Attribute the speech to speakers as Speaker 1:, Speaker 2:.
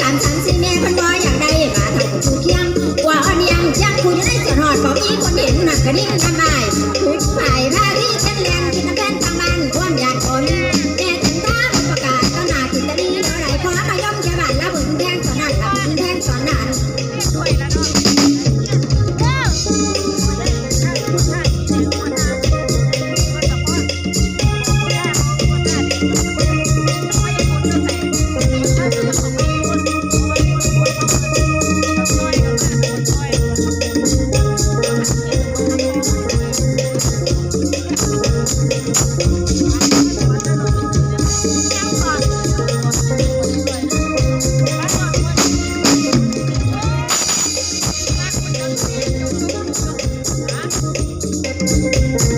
Speaker 1: การทันสิแม่พันบออย่างใดมาทำผู้เคียงว่าอ่อยงยังคุยได้สีอดบอกอีคนเห็นหนักกะดิ่
Speaker 2: Música